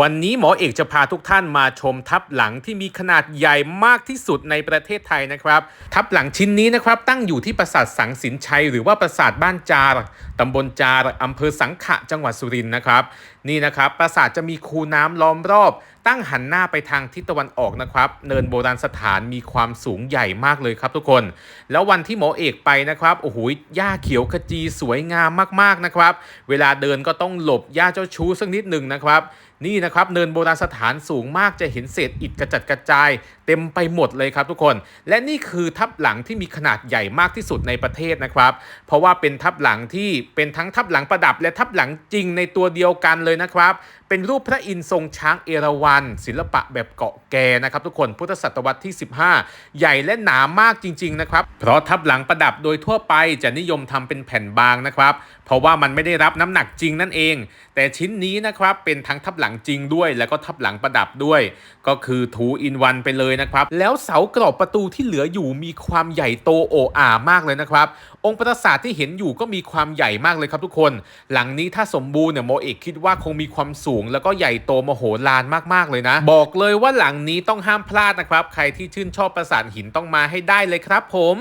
วันนี้หมอเอกจะพาทุกท่านมาชมทับหลังที่มีขนาดใหญ่มากที่สุดในประเทศไทยนะครับ ทับหลังชิ้นนี้นะครับตั้งอยู่ที่ปราสาทสังสินชัย หรือว่าปราสาทบ้านจารตำบลจารอำเภอสังขะจังหวัดสุรินทร์นะครับ นี่นะครับปราสาทจะมีคูน้ำล้อมรอบตั้งหันหน้าไปทางทิศตะวันออกนะครับ เนินโบราณสถานมีความสูงใหญ่มากเลยครับทุกคน แล้ววันที่หมอเอกไปนะครับโอ้โหหญ้าเขียวขจีสวยงามมากๆนะครับ เวลาเดินก็ต้องหลบหญ้าเจ้าชู้สักนิดหนึ่งนะครับนี่นะครับเนินโบราณสถานสูงมากจะเห็นเศษอิฐกระจัดกระจาย เต็มไปหมดเลยครับทุกคน และนี่คือทับหลังที่มีขนาดใหญ่มากที่สุดในประเทศนะครับ เพราะว่าเป็นทับหลังที่เป็นทั้งทับหลังประดับ และทับหลังจริงในตัวเดียวกันเลยนะครับ เป็นรูปพระอินทร์ทรงช้างเอราวัณศิลปะแบบเกาะแกนะครับทุกคนพุทธศตวรรษที่ 15 ใหญ่และหนามากจริง ๆ นะครับ เพราะทับหลังประดับโดยทั่วไปจะนิยมทำเป็นแผ่นบางนะครับ เพราะว่ามันไม่ได้รับน้ำหนักจริงนั่นเอง แต่ชิ้นนี้นะครับเป็นทั้งทับหลังจริงด้วย แล้วก็ทับหลังประดับด้วย ก็คือทูอินวันไปเลยนะครับ แล้วเสากรอบประตูที่เหลืออยู่มีความใหญ่โตโอ้อามากเลยนะครับ องค์ปราสาทที่เห็นอยู่ก็มีความใหญ่มากเลยครับทุกคน หลังนี้ถ้าสมบูรณ์เนี่ยโมเอกคิดว่าคงมีความสูง แล้วก็ใหญ่โตมโหฬารมากๆเลยนะ บอกเลยว่าหลังนี้ต้องห้ามพลาดนะครับ ใครที่ชื่นชอบประสาทหินต้องมาให้ได้เลยครับผม